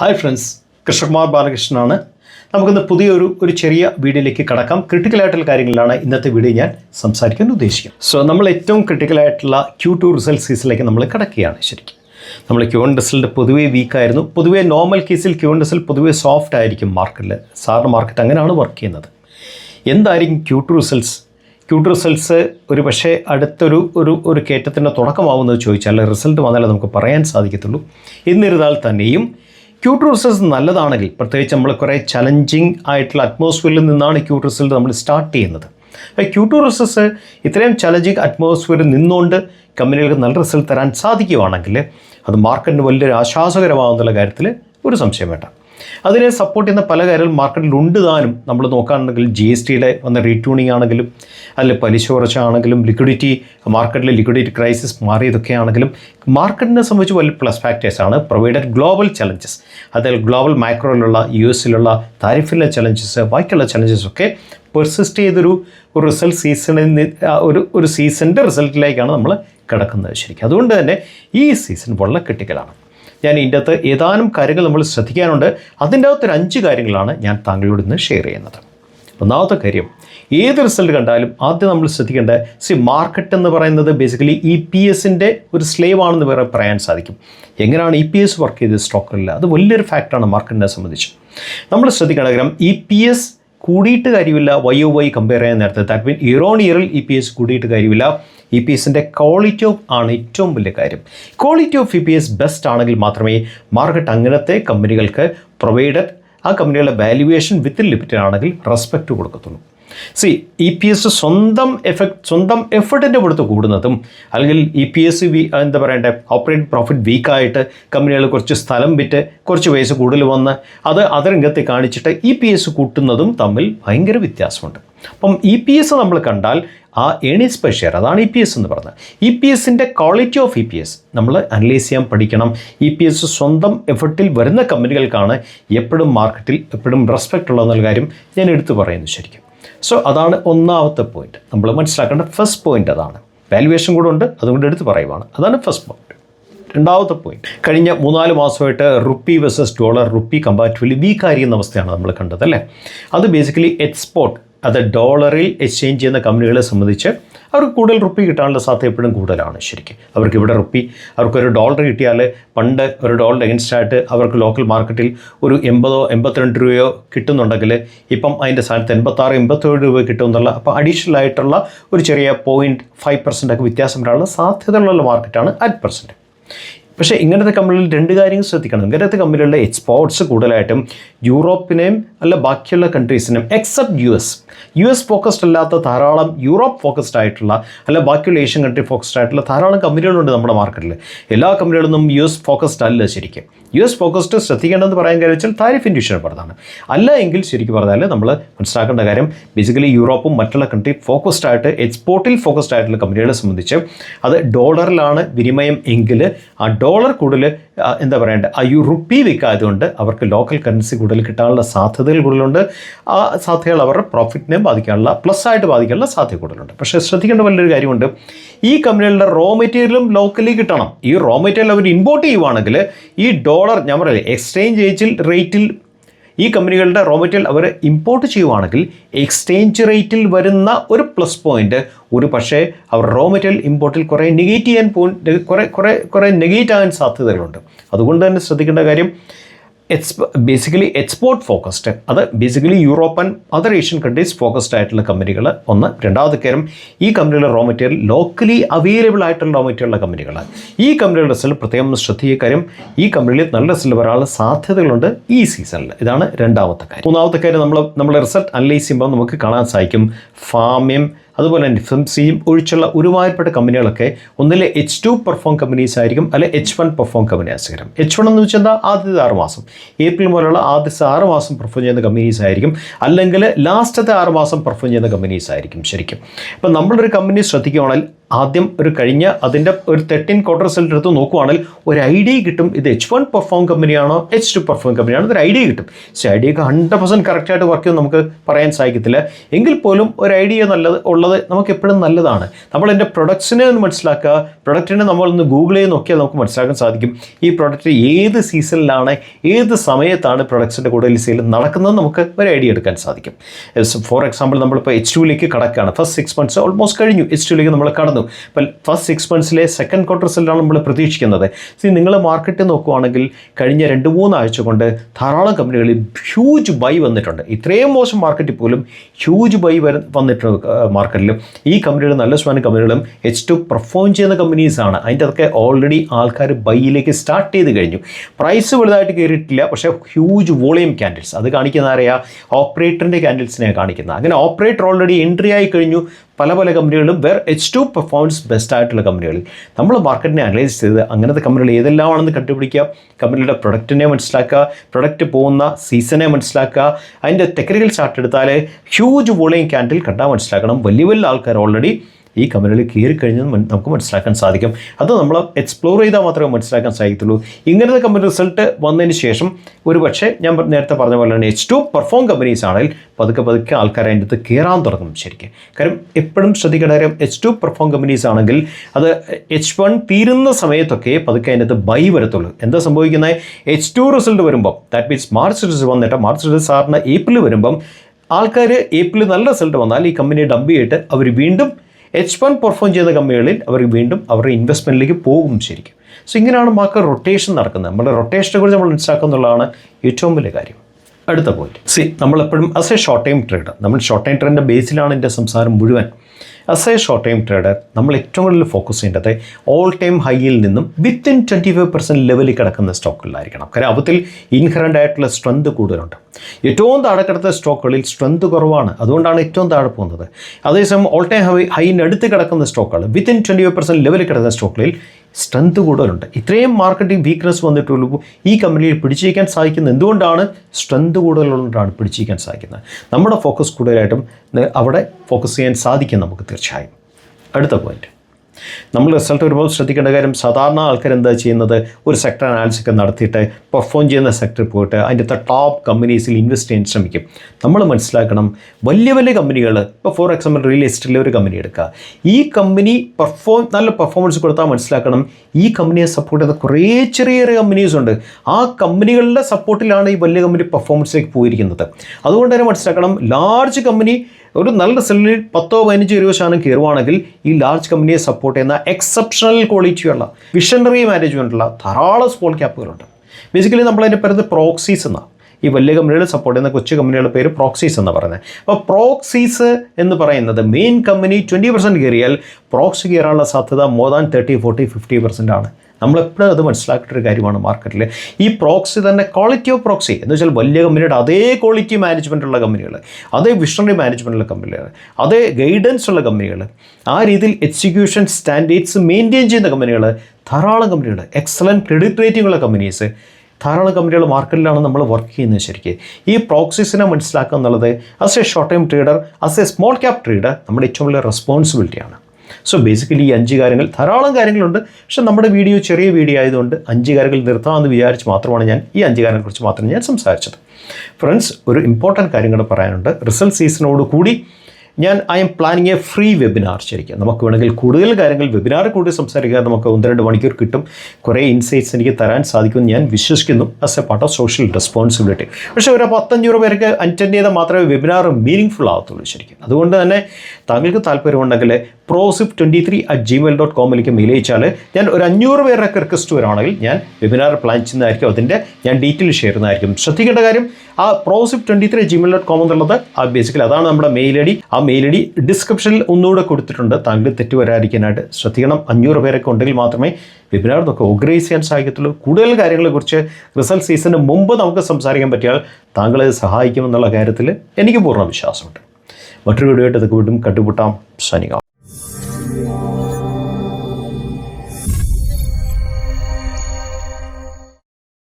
Hi friends Krishnakumar ബാലകൃഷ്ണനാണ്. നമുക്കിന്ന് പുതിയൊരു ഒരു ചെറിയ വീഡിയോയിലേക്ക് കടക്കാം. ക്രിട്ടിക്കലായിട്ടുള്ള കാര്യങ്ങളിലാണ് ഇന്നത്തെ വീഡിയോ ഞാൻ സംസാരിക്കാൻ ഉദ്ദേശിക്കുന്നത്. സോ നമ്മൾ ഏറ്റവും ക്രിട്ടിക്കലായിട്ടുള്ള ക്യൂ ടു റിസൾട്ട് സീസണിലേക്ക് നമ്മൾ കിടക്കുകയാണ് ശരിക്കും. നമ്മൾ ക്യൂ എൻ റിസൾട്ട് പൊതുവേ വീക്കായിരുന്നു പൊതുവേ നോർമൽ കേസിൽ ക്യൂ എൻ റിസൾട്ട് പൊതുവേ സോഫ്റ്റ് ആയിരിക്കും മാർക്കറ്റിൽ സാറിന് മാർക്കറ്റ് അങ്ങനെയാണ് വർക്ക് ചെയ്യുന്നത്. എന്തായിരിക്കും Q two results Q two results ഒരു പക്ഷേ അടുത്തൊരു ഒരു ഒരു കയറ്റത്തിന്റെ തുടക്കമാവുന്നത് ചോദിച്ചാൽ റിസൾട്ട് വന്നാലേ നമുക്ക് പറയാൻ സാധിക്കത്തുള്ളൂ. എന്നിരുന്നാൽ തന്നെയും ക്യൂ ടു റിസൾട്ട്സ് നല്ലതാണെങ്കിൽ പ്രത്യേകിച്ച് നമ്മൾ കുറേ ചലഞ്ചിങ് ആയിട്ടുള്ള അറ്റ്മോസ്ഫിയറിൽ നിന്നാണ് ക്യൂ റിസൾട്ട് നമ്മൾ സ്റ്റാർട്ട് ചെയ്യുന്നത്. അപ്പോൾ ക്യൂ ടു റിസൾട്ട്സ് ഇത്രയും ചലഞ്ചിങ് അറ്റ്മോസ്ഫിയറിൽ നിന്നുകൊണ്ട് കമ്പനികൾക്ക് നല്ല റിസൾട്ട് തരാൻ സാധിക്കുകയാണെങ്കിൽ അത് മാർക്കറ്റിന് വലിയൊരു ആശ്വാസകരമാകുന്നുള്ള കാര്യത്തിൽ ഒരു സംശയം വേണ്ട. അതിനെ സപ്പോർട്ട് ചെയ്യുന്ന പല കാര്യങ്ങളും മാർക്കറ്റിൽ ഉണ്ട് താനും നമ്മൾ നോക്കുകയാണെങ്കിൽ ജി എസ് ടിയുടെ വന്ന റീട്യൂണിങ് ആണെങ്കിലും അല്ലെങ്കിൽ പലിശ കുറച്ചാണെങ്കിലും ലിക്വിഡിറ്റി മാർക്കറ്റിലെ ലിക്വിഡിറ്റി ക്രൈസിസ് മാറിയതൊക്കെ ആണെങ്കിലും മാർക്കറ്റിനെ സംബന്ധിച്ച് വലിയ പ്ലസ് ഫാക്ടേഴ്സ് ആണ്. പ്രൊവൈഡഡ് ഗ്ലോബൽ ചലഞ്ചസ് അതായത് ഗ്ലോബൽ മൈക്രോയിലുള്ള യു എസിലുള്ള താരിഫിലെ ചലഞ്ചസ് ബാക്കിയുള്ള ചലഞ്ചസ് ഒക്കെ പെർസിസ്റ്റ് ചെയ്തൊരു ഒരു റിസൾട്ട് സീസണിൽ ഒരു ഒരു സീസണിന്റെ റിസൾട്ടിലേക്കാണ് നമ്മൾ കിടക്കുന്നത് ശരിക്കും. അതുകൊണ്ട് തന്നെ ഈ സീസൺ വളരെ ക്രിട്ടിക്കലാണ് ഞാൻ ഇതിന്റെ അകത്ത് ഏതാനും കാര്യങ്ങൾ നമ്മൾ ശ്രദ്ധിക്കാനുണ്ട്. അതിന്റെ അകത്ത് ഒരു അഞ്ച് കാര്യങ്ങളാണ് ഞാൻ താങ്കളോട് ഇന്ന് ഷെയർ ചെയ്യുന്നത്. ഒന്നാമത്തെ കാര്യം ഏത് റിസൾട്ട് കണ്ടാലും ആദ്യം നമ്മൾ ശ്രദ്ധിക്കേണ്ട സി മാർക്കറ്റ് എന്ന് പറയുന്നത് ബേസിക്കലി ഇ പി എസിന്റെ ഒരു സ്ലേവ് ആണെന്ന് വേറെ പറയാൻ സാധിക്കും. എങ്ങനെയാണ് ഇ പി എസ് വർക്ക് ചെയ്ത് സ്റ്റോക്കുകളിൽ അത് വലിയൊരു ഫാക്ടറാണ് മാർക്കറ്റിനെ സംബന്ധിച്ച്. നമ്മൾ ശ്രദ്ധിക്കേണ്ട കാര്യം ഇ പി എസ് കൂടിയിട്ട് കാര്യമില്ല വൈ ഒ വൈ കമ്പയർ ചെയ്യാൻ നേരത്തെ. ദാറ്റ് മീൻ ഇയർ ഓൺ ഇയറിൽ ഇ പി എസ് കൂടിയിട്ട് കാര്യമില്ല. ഇ പി എസിന്റെ ക്വാളിറ്റി ഓഫ് ആണ് ഏറ്റവും വലിയ കാര്യം. Quality of E P S best ആണെങ്കിൽ മാത്രമേ മാർക്കറ്റ് അങ്ങനത്തെ കമ്പനികൾക്ക് പ്രൊവൈഡഡ് ആ കമ്പനികളുടെ വാല്യുവേഷൻ വിത്ത് ലിമിറ്റഡ് ആണെങ്കിൽ റെസ്പെക്റ്റ് കൊടുക്കത്തുള്ളൂ. സി ഇ പി എസ് സ്വന്തം എഫക്ട് സ്വന്തം എഫർട്ടിന്റെ പുറത്ത് കൂടുന്നതും അല്ലെങ്കിൽ ഇ പി എസ് വി എന്താ പറയണ്ടേ ഓപ്പറേറ്റ് പ്രോഫിറ്റ് വീക്കായിട്ട് കമ്പനികൾ കുറച്ച് സ്ഥലം വിറ്റ് കുറച്ച് പൈസ കൂടുതൽ വന്ന് അത് അതരംഗത്തെ കാണിച്ചിട്ട് ഇ പി എസ് കൂട്ടുന്നതും തമ്മിൽ ഭയങ്കര വ്യത്യാസമുണ്ട്. അപ്പം ഇ പി എസ് നമ്മൾ കണ്ടാൽ ആ ഏണിങ്സ് പെർ ഷെയർ അതാണ് ഇ പി എസ് എന്ന് പറഞ്ഞത്. ഇ പി എസിന്റെ quality of E P S നമ്മൾ അനലൈസ് ചെയ്യാൻ പഠിക്കണം. ഇ പി എസ് സ്വന്തം എഫർട്ടിൽ വരുന്ന കമ്പനികൾക്കാണ് എപ്പോഴും മാർക്കറ്റിൽ എപ്പോഴും റെസ്പെക്റ്റ് ഉള്ളതെന്നുള്ള കാര്യം ഞാൻ എടുത്തു പറയുന്നു ശരിക്കും. സോ അതാണ് ഒന്നാമത്തെ പോയിന്റ് നമ്മൾ മനസ്സിലാക്കേണ്ട ഫസ്റ്റ് പോയിന്റ് അതാണ്. വാല്യുവേഷൻ കൂടെ ഉണ്ട് അതുകൊണ്ട് എടുത്ത് പറയുവാണ്. അതാണ് ഫസ്റ്റ് പോയിന്റ് രണ്ടാമത്തെ പോയിന്റ് കഴിഞ്ഞ മൂന്നാൽ മാസമായിട്ട് rupee versus dollar rupee comparatively വീക്കായിരിക്കുന്ന അവസ്ഥയാണ് നമ്മൾ കണ്ടത് അല്ലേ? അത് ബേസിക്കലി എക്സ്പോർട്ട് അത് ഡോളറിൽ എക്സ്ചേഞ്ച് ചെയ്യുന്ന കമ്പനികളെ സംബന്ധിച്ച് അവർക്ക് കൂടുതൽ റുപ്പി കിട്ടാനുള്ള സാധ്യത എപ്പോഴും കൂടുതലാണ് ശരിക്കും. അവർക്ക് ഇവിടെ റുപ്പി അവർക്കൊരു ഡോളർ കിട്ടിയാൽ പണ്ട് ഒരു ഡോളർ എഗൻസ്റ്റ് ആയിട്ട് അവർക്ക് ലോക്കൽ മാർക്കറ്റിൽ ഒരു എൺപതോ എൺപത്തിരണ്ട് രൂപയോ കിട്ടുന്നുണ്ടെങ്കിൽ ഇപ്പം അതിന്റെ സ്ഥാനത്ത് എൺപത്താറ് എൺപത്തേഴ് രൂപ കിട്ടുമെന്നുള്ള അപ്പോൾ അഡീഷണൽ ആയിട്ടുള്ള ഒരു ചെറിയ പോയിന്റ് ഫൈവ് പെർസെന്റ് ഒക്കെ വ്യത്യാസം വരാനുള്ള സാധ്യതകളുള്ള മാർക്കറ്റാണ് അറ്റ് പെർസെന്റ് പക്ഷേ ഇങ്ങനത്തെ കമ്പനികളിൽ രണ്ട് കാര്യങ്ങൾ ശ്രദ്ധിക്കണം. ഇങ്ങനത്തെ കമ്പനികളുടെ എക്സ്പോർട്സ് കൂടുതലായിട്ടും യൂറോപ്പിനെയും അല്ല ബാക്കിയുള്ള കൺട്രീസിനും except U S U S focused അല്ലാത്ത ധാരാളം യൂറോപ്പ് ഫോക്കസ്ഡ് ആയിട്ടുള്ള അല്ല ബാക്കിയുള്ള ഏഷ്യൻ കൺട്രി ഫോക്കസ്ഡ് ആയിട്ടുള്ള ധാരാളം കമ്പനികളുണ്ട് നമ്മുടെ മാർക്കറ്റിൽ എല്ലാ കമ്പനികളൊന്നും യു എസ് ഫോക്കസ്ഡ് അല്ല ശരിക്കും. യു എസ് ഫോക്കസ്ഡ് ശ്രദ്ധിക്കേണ്ടതെന്ന് പറയാൻ കാര്യം വെച്ചാൽ താരിഫ് ഇൻഡ്യൂഷൻ പറഞ്ഞതാണ്. അല്ല എങ്കിൽ ശരിക്കും പറഞ്ഞാൽ നമ്മൾ മനസ്സിലാക്കേണ്ട കാര്യം ബേസിക്കലി യൂറോപ്പും മറ്റുള്ള കൺട്രി ഫോക്കസ്ഡ് ആയിട്ട് എക്സ്പോർട്ടിൽ ഫോക്കസ്ഡ് ആയിട്ടുള്ള കമ്പനികളെ സംബന്ധിച്ച് അത് ഡോളറിലാണ് വിനിമയം എങ്കിൽ ആ ഡോളർ കൂടുതൽ എന്താ പറയേണ്ടത്? ആ യു റുപ്പി വിൽക്കായതുകൊണ്ട് അവർക്ക് ലോക്കൽ കറൻസി കൂടുതൽ കിട്ടാനുള്ള സാധ്യതകൾ കൂടുതലുണ്ട്. ആ സാധ്യതകൾ അവരുടെ പ്രോഫിറ്റിനെ ബാധിക്കാനുള്ള പ്ലസ് ആയിട്ട് ബാധിക്കാനുള്ള സാധ്യത കൂടുതലുണ്ട്. പക്ഷേ ശ്രദ്ധിക്കേണ്ട വലിയൊരു കാര്യമുണ്ട്. ഈ കമ്പനികളുടെ റോ മെറ്റീരിയലും ലോക്കലി കിട്ടണം. ഈ റോ മെറ്റീരിയൽ അവർ ഇമ്പോർട്ട് ചെയ്യുവാണെങ്കിൽ ഈ ഡോളർ ഞാൻ പറയില്ലേ എക്സ്ചേഞ്ച് ഏജിൽ റേറ്റിൽ ഈ കമ്പനികളുടെ റോ മെറ്റീരിയൽ അവർ ഇമ്പോർട്ട് ചെയ്യുവാണെങ്കിൽ എക്സ്ചേഞ്ച് റേറ്റിൽ വരുന്ന ഒരു പ്ലസ് പോയിന്റ് ഒരു പക്ഷേ അവർ റോ മെറ്റീരിയൽ ഇമ്പോർട്ടിൽ കുറേ നെഗേറ്റ് ചെയ്യാൻ പോയിന്റ് കുറേ കുറേ കുറേ നെഗേറ്റ് ആകാൻ സാധ്യതകളുണ്ട്. അതുകൊണ്ട് തന്നെ ശ്രദ്ധിക്കേണ്ട കാര്യം എക്സ് ബേസിക്കലി എക്സ്പോർട്ട് ഫോക്കസ്ഡ് അത് basically European other Asian countries focused ആയിട്ടുള്ള കമ്പനികൾ ഒന്ന്. രണ്ടാമത്തെ കാര്യം ഈ കമ്പനികളുടെ റോ മെറ്റീരിയൽ ലോക്കലി അവൈലബിൾ ആയിട്ടുള്ള റോ മെറ്റീരിയലുള്ള കമ്പനികൾ ഈ കമ്പനികളുടെ സെൽ പ്രത്യേകം ശ്രദ്ധിക്കുക കാര്യം ഈ കമ്പനിയിൽ നല്ല സെൽ വരാനുള്ള സാധ്യതകളുണ്ട് ഈ സീസണിൽ ഇതാണ് രണ്ടാമത്തെ കാര്യം. മൂന്നാമത്തെ കാര്യം നമ്മൾ നമ്മുടെ റിസൾട്ട് അനലൈസ് ചെയ്യുമ്പോൾ നമുക്ക് കാണാൻ സാധിക്കും ഫാമിയം അതുപോലെ തന്നെ എഫ് എം സിയും ഒഴിച്ചുള്ള ഒരുമാതിരിപ്പെട്ട കമ്പനികളൊക്കെ ഒന്നിലെ എച്ച് ടു പെർഫോം കമ്പനീസ് ആയിരിക്കും അല്ലെ എച്ച് വൺ പെർഫോം കമ്പനീസ് ആയിരിക്കും. എച്ച് വൺ എന്ന് വെച്ചാൽ എന്താ? ആദ്യത്തെ ആറ് മാസം. ഏപ്രിൽ മുതലുള്ള ആദ്യത്തെ ആറ് മാസം പെർഫോം ചെയ്യുന്ന കമ്പനീസ് ആയിരിക്കും. അല്ലെങ്കിൽ ലാസ്റ്റത്തെ ആറ് മാസം പെർഫോം ചെയ്യുന്ന കമ്പനീസ് ആയിരിക്കും ശരിക്കും. അപ്പം നമ്മളൊരു കമ്പനി ശ്രദ്ധിക്കുകയാണെങ്കിൽ ആദ്യം ഒരു കഴിഞ്ഞ അതിന്റെ ഒരു തെർട്ടീൻ ക്വാർട്ടർ റിസൾട്ട് എടുത്ത് നോക്കുവാണെങ്കിൽ ഒരു ഐഡിയ കിട്ടും. ഇത് എച്ച് വൺ പെർഫോം കമ്പനിയാണോ എച്ച് ടു പെർഫോം കമ്പനിയാണോ ഒരു ഐഡിയ കിട്ടും. പക്ഷേ ഐഡിയക്ക് ഹൺഡ്രഡ് പെർസെന്റ് കറക്റ്റായിട്ട് വർക്ക് ചെയ്യുമെന്ന് നമുക്ക് പറയാൻ സാധിക്കത്തില്ല. എങ്കിൽ പോലും ഒരു ഐഡിയ നല്ലത് ഉള്ളത് നമുക്ക് എപ്പോഴും നല്ലതാണ്. നമ്മൾ എന്റെ പ്രൊഡക്ട്സിനെ ഒന്ന് മനസ്സിലാക്കുക. പ്രൊഡക്റ്റിനെ നമ്മളൊന്ന് ഗൂഗിൾ ചെയ്ത് നോക്കിയാൽ നമുക്ക് മനസ്സിലാക്കാൻ സാധിക്കും. ഈ പ്രൊഡക്റ്റ് ഏത് സീസണിലാണ് ഏത് സമയത്താണ് പ്രൊഡക്ട്സിന്റെ കൂടുതൽ സെയിൽ നടക്കുന്നത് നമുക്ക് ഒരു ഐഡിയ എടുക്കാൻ സാധിക്കും. ഫോർ എക്സാമ്പിൾ നമ്മളിപ്പോൾ എച്ച് ടുവിലേക്ക് കടക്കുകയാണ്. ഫസ്റ്റ് സിക്സ് മന്ത്സ് ഓൾമോസ്റ്റ് കഴിഞ്ഞു. എച്ച് ടുവിലേക്ക് നമ്മൾ കടന്നു. അപ്പോൾ ഫസ്റ്റ് സിക്സ് മന്ത്സിലെ സെക്കൻഡ് ക്വാർട്ടർ റിസൾട്ടാണ് നമ്മൾ പ്രതീക്ഷിക്കുന്നത്. സി നിങ്ങൾ മാർക്കറ്റ് നോക്കുവാണെങ്കിൽ കഴിഞ്ഞ രണ്ട് മൂന്ന് ആഴ്ച കൊണ്ട് ധാരാളം കമ്പനികളിൽ ഹ്യൂജ് ബൈ വന്നിട്ടുണ്ട്. ഇത്രയും മോശം മാർക്കറ്റിൽ പോലും ഹ്യൂജ് ബൈ വര വന്നിട്ടുണ്ട് മാർക്കറ്റിൽ ഈ കമ്പനികൾ നല്ല ശതമാനം കമ്പനികളും എച്ച് ടു പെർഫോം ചെയ്യുന്ന കമ്പനീസാണ് അതിന്റെ അതൊക്കെ ഓൾറെഡി ആൾക്കാർ ബൈയിലേക്ക് സ്റ്റാർട്ട് ചെയ്ത് കഴിഞ്ഞു. പ്രൈസ് വലുതായിട്ട് കയറിയിട്ടില്ല പക്ഷേ ഹ്യൂജ് വോളിയം ക്യാൻഡിൽസ് അത് കാണിക്കുന്ന ആരെയാ? ഓപ്പറേറ്ററിന്റെ ക്യാൻഡിൽസിനെയാണ് കാണിക്കുന്നത്. അങ്ങനെ ഓപ്പറേറ്റർ ഓൾറെഡി എൻട്രി ആയി കഴിഞ്ഞു. പല പല കമ്പനികളിലും where H two performance best ആയിട്ടുള്ള കമ്പനികളിൽ. നമ്മൾ മാർക്കറ്റിനെ അനലൈസ് ചെയ്ത് അങ്ങനത്തെ കമ്പനികൾ ഏതെല്ലാമാണെന്ന് കണ്ടുപിടിക്കുക കമ്പനിയുടെ പ്രൊഡക്റ്റിനെ മനസ്സിലാക്കുക പ്രൊഡക്റ്റ് പോകുന്ന സീസണെ മനസ്സിലാക്കുക അതിന്റെ ടെക്നിക്കൽ ചാർട്ട് എടുത്താൽ ഹ്യൂജ് വോളിയം ക്യാൻഡിൽ കണ്ടാൽ മനസ്സിലാക്കണം. വലിയ വലിയ ആൾക്കാർ ഓൾറെഡി ഈ കമ്പനികളിൽ കഴിഞ്ഞാൽ നമുക്ക് മനസ്സിലാക്കാൻ സാധിക്കും. അത് നമ്മൾ എക്സ്പ്ലോർ ചെയ്താൽ മാത്രമേ മനസ്സിലാക്കാൻ സാധിക്കത്തുള്ളൂ. ഇങ്ങനത്തെ കമ്പനി റിസൾട്ട് വന്നതിന് ശേഷം ഒരു പക്ഷേ ഞാൻ നേരത്തെ പറഞ്ഞ പോലെ തന്നെ എച്ച് ടു പെർഫോം കമ്പനീസ് ആണെങ്കിൽ പതുക്കെ പതുക്കെ ആൾക്കാർ അതിന്റെ അടുത്ത് കയറാൻ തുടങ്ങും ശരിക്കും. കാര്യം എപ്പോഴും ശ്രദ്ധിക്കേണ്ട കാര്യം എച്ച് ടു പെർഫോം കമ്പനീസ് ആണെങ്കിൽ അത് എച്ച് വൺ തീരുന്ന സമയത്തൊക്കെ പതുക്കെ അതിന്റെ അടുത്ത് ബൈ വരത്തുള്ളൂ. എന്താ സംഭവിക്കുന്നത്? എച്ച് ടു റിസൾട്ട് വരുമ്പോൾ ദാറ്റ് മീൻസ് മാർച്ച് റിസൾട്ട് വന്നിട്ട് മാർച്ച് റിസൾട്ട് സാറിന് ഏപ്രിൽ വരുമ്പം ആൾക്കാർ ഏപ്രിൽ നല്ല റിസൾട്ട് വന്നാൽ ഈ കമ്പനി ഡംപ് ചെയ്തിട്ട് അവർ വീണ്ടും എച്ച് വൺ പെർഫോം ചെയ്ത കമ്പനികളിൽ അവർ വീണ്ടും അവരുടെ ഇൻവെസ്റ്റ്മെന്റിലേക്ക് പോകും ശരിക്കും. സോ ഇങ്ങനെയാണ് മാർക്ക് റൊട്ടേഷൻ നടക്കുന്നത്. നമ്മുടെ റൊട്ടേഷനെ കുറിച്ച് നമ്മൾ മനസ്സിലാക്കുക എന്നുള്ളതാണ് ഏറ്റവും വലിയ കാര്യം. അടുത്ത പോയിന്റ് സി നമ്മളെപ്പോഴും as a short time trader നമ്മൾ ഷോർട്ട് ടൈം ട്രേഡിന്റെ ബേസിലാണ് എന്റെ സംസാരം മുഴുവൻ. As a short time trader നമ്മൾ ഏറ്റവും കൂടുതൽ ഫോക്കസ് ചെയ്യേണ്ടത് ഓൾ ടൈം ഹൈയിൽ നിന്നും വിത്തിൻ ട്വന്റി ഫൈവ് പെർസെന്റ് ലെവലിൽ കിടക്കുന്ന സ്റ്റോക്കുകളിലായിരിക്കണം കാര്യം അവത്തിൽ ഇൻഹറന്റ് ആയിട്ടുള്ള സ്ട്രെങ്ത് കൂടുതലുണ്ട്. ഏറ്റവും താഴെ കിടത്ത സ്റ്റോക്കുകളിൽ സ്ട്രെങ്ത് കുറവാണ്. അതുകൊണ്ടാണ് ഏറ്റവും താഴെ പോകുന്നത്. അതേസമയം ഓൾ ടൈം ഹൈ ഹൈനടുത്ത് കിടക്കുന്ന സ്റ്റോക്കുകൾ വിത്തിൻ ട്വന്റി ഫൈവ് പെർസെന്റ് ലെവലിൽ കിടക്കുന്ന സ്റ്റോക്കുകളിൽ സ്ട്രെങ്ത് കൂടുതലുണ്ട്. ഇത്രയും മാർക്കറ്റിംഗ് വീക്ക്നെസ് വന്നിട്ടുള്ളൂ. ഈ കമ്പനിയിൽ പിടിച്ചിരിക്കാൻ സാധിക്കുന്നത് എന്തുകൊണ്ടാണ്? സ്ട്രെങ്ത് കൂടുതലുള്ളതുകൊണ്ടാണ് പിടിച്ചിരിക്കാൻ സാധിക്കുന്നത്. നമ്മുടെ ഫോക്കസ് കൂടുതലായിട്ടും അവിടെ ഫോക്കസ് ചെയ്യാൻ സാധിക്കും നമുക്ക് തീർച്ചയായും. അടുത്ത പോയിന്റ് നമ്മൾ റിസൾട്ട് വരുമ്പോൾ ശ്രദ്ധിക്കേണ്ട കാര്യം സാധാരണ ആൾക്കാർ എന്താ ചെയ്യുന്നത്? ഒരു സെക്ടർ അനാലിസിസ് ഒക്കെ നടത്തിയിട്ട് പെർഫോം ചെയ്യുന്ന സെക്ടറിൽ പോയിട്ട് അതിന്റെ ടോപ്പ് കമ്പനീസിൽ ഇൻവെസ്റ്റ് ചെയ്യാൻ ശ്രമിക്കും. നമ്മൾ മനസ്സിലാക്കണം വലിയ വലിയ കമ്പനികൾ ഇപ്പോൾ ഫോർ എക്സാമ്പിൾ റിയൽ എസ്റ്റേറ്റിലെ ഒരു കമ്പനി എടുക്കുക. ഈ കമ്പനി പെർഫോം നല്ല പെർഫോമൻസ് കൊടുത്താൽ മനസ്സിലാക്കണം ഈ കമ്പനിയെ സപ്പോർട്ട് ചെയ്യുന്ന കുറേ ചെറിയ ചെറിയ കമ്പനീസ് ഉണ്ട്. ആ കമ്പനികളുടെ സപ്പോർട്ടിലാണ് ഈ വലിയ കമ്പനി പെർഫോമൻസിലേക്ക് പോയിരിക്കുന്നത്. അതുകൊണ്ട് തന്നെ മനസ്സിലാക്കണം ലാർജ് കമ്പനി ഒരു നല്ല സെല്ലിൽ പത്തോ പതിനഞ്ചോ ഇരുപത് ശതമാനം കയറുവാണെങ്കിൽ ഈ ലാർജ് കമ്പനിയെ സപ്പോർട്ട് ചെയ്യുന്ന എക്സെപ്ഷണൽ ക്വാളിറ്റിയുള്ള വിഷണറി മാനേജ്മെന്റുള്ള ധാരാളം സ്മോൾ ക്യാപ്പുകളുണ്ട് ബേസിക്കലി നമ്മളതിന്റെ പേരത് പ്രോക്സീസ് എന്നാണ് ഈ വലിയ കമ്പനികൾ സപ്പോർട്ട് ചെയ്യുന്ന കൊച്ചു കമ്പനികളുടെ പേര് പ്രോക്സീസ് എന്ന് പറയുന്നത് അപ്പോൾ പ്രോക്സീസ് എന്ന് പറയുന്നത് മെയിൻ കമ്പനി ട്വന്റി പെർസെന്റ് കയറിയാൽ പ്രോക്സി കയറാനുള്ള സാധ്യത more than thirty forty fifty percent ആണ്. നമ്മളെപ്പോഴും അത് മനസ്സിലാക്കേണ്ട ഒരു കാര്യമാണ് മാർക്കറ്റിൽ ഈ പ്രോക്സി തന്നെ ക്വാളിറ്റി ഓഫ് പ്രോക്സി എന്ന് വെച്ചാൽ വലിയ കമ്പനിയുടെ അതേ ക്വാളിറ്റി മാനേജ്മെന്റ് ഉള്ള കമ്പനികൾ അതേ വിഷണറി മാനേജ്മെന്റ് ഉള്ള കമ്പനികൾ അതേ ഗൈഡൻസ് ഉള്ള കമ്പനികൾ ആ രീതിയിൽ എക്സിക്യൂഷൻ സ്റ്റാൻഡേർഡ്സ് മെയിന്റെയിൻ ചെയ്യുന്ന കമ്പനികൾ ധാരാളം കമ്പനികൾ എക്സലന്റ് ക്രെഡിറ്റ് റേറ്റിംഗ് ഉള്ള കമ്പനീസ് ധാരാളം കമ്പനികൾ മാർക്കറ്റിലാണ് നമ്മൾ വർക്ക് ചെയ്യുന്നത് ശരിക്കും. ഈ പ്രോക്സിസിനെ മനസ്സിലാക്കുക എന്നുള്ളത് as a short time trader as a small cap trader നമ്മുടെ ഏറ്റവും വലിയ റെസ്പോൺസിബിലിറ്റിയാണ് സോ ബേസിക്കലി ഈ അഞ്ച് കാര്യങ്ങൾ ധാരാളം കാര്യങ്ങളുണ്ട്. പക്ഷെ നമ്മുടെ വീഡിയോ ചെറിയ വീഡിയോ ആയതുകൊണ്ട് അഞ്ച് കാര്യങ്ങൾ നിർത്താമെന്ന് വിചാരിച്ച് മാത്രമാണ് ഞാൻ ഈ അഞ്ച് കാര്യങ്ങളെക്കുറിച്ച് മാത്രമേ ഞാൻ സംസാരിച്ചത്. ഫ്രണ്ട്സ് ഒരു ഇമ്പോർട്ടന്റ് കാര്യം കൂടെ പറയാനുണ്ട്. റിസൾട്ട് സീസണോട് കൂടി ഞാൻ I'm planning a free webinar ശരിക്കും. നമുക്ക് വേണമെങ്കിൽ കൂടുതൽ കാര്യങ്ങൾ വെബിനാറിൽ കൂടി സംസാരിക്കാൻ നമുക്ക് ഒന്ന് രണ്ട് മണിക്കൂർ കിട്ടും. കുറേ ഇൻസൈറ്റ്സ് എനിക്ക് തരാൻ സാധിക്കുമെന്ന് ഞാൻ വിശ്വസിക്കുന്നു as a part of social responsibility പക്ഷേ ഒരു പത്തഞ്ഞൂറ് പേർക്ക് അറ്റൻഡ് ചെയ്താൽ മാത്രമേ വെബിനാർ മീനിങ് ഫുൾ ആകത്തുള്ളൂ ശരിക്കും. അതുകൊണ്ട് തന്നെ താങ്കൾക്ക് താല്പര്യമുണ്ടെങ്കിൽ പ്രോസിഫ് twenty three at Gmail dot കോമിലേക്ക് mail അയച്ചാൽ ഞാൻ ഒരു അഞ്ഞൂറ് പേരുടെ റിക്വസ്റ്റ് വരാണെങ്കിൽ ഞാൻ വെബിനാർ പ്ലാൻ ചെയ്യുന്നതായിരിക്കും. അതിന്റെ ഞാൻ ഡീറ്റെയിൽ ഷെയർ ചെയ്യുന്നതായിരിക്കും. ശ്രദ്ധിക്കേണ്ട കാര്യം ആ പ്രോസിഫ് twenty three Gmail dot com എന്നുള്ളത് ആ ബേസിക്കലി അതാണ് നമ്മുടെ മെയിൽ ഐ ഡി. ആ മെയിൽ ഐ ഡി ഡിസ്ക്രിപ്ഷനിൽ ഒന്നുകൂടെ കൊടുത്തിട്ടുണ്ട്. താങ്കൾ തെറ്റ് വരാതിരിക്കാനായിട്ട് ശ്രദ്ധിക്കണം. അഞ്ഞൂറ് പേരൊക്കെ ഉണ്ടെങ്കിൽ മാത്രമേ വെബിനാർ നമുക്ക് ഓർഗനൈസ് ചെയ്യാൻ സാധിക്കത്തുള്ളൂ. കൂടുതൽ കാര്യങ്ങളെക്കുറിച്ച് റിസൾട്ട് സീസണിന് മുമ്പ് നമുക്ക് സംസാരിക്കാൻ പറ്റിയാൽ താങ്കളെ സഹായിക്കുമെന്നുള്ള കാര്യത്തിൽ എനിക്ക് പൂർണ വിശ്വാസമുണ്ട്. മറ്റൊരു വീഡിയോ ആയിട്ട് ഇതൊക്കെ വീണ്ടും കണ്ടുപിട്ടാം Yeah.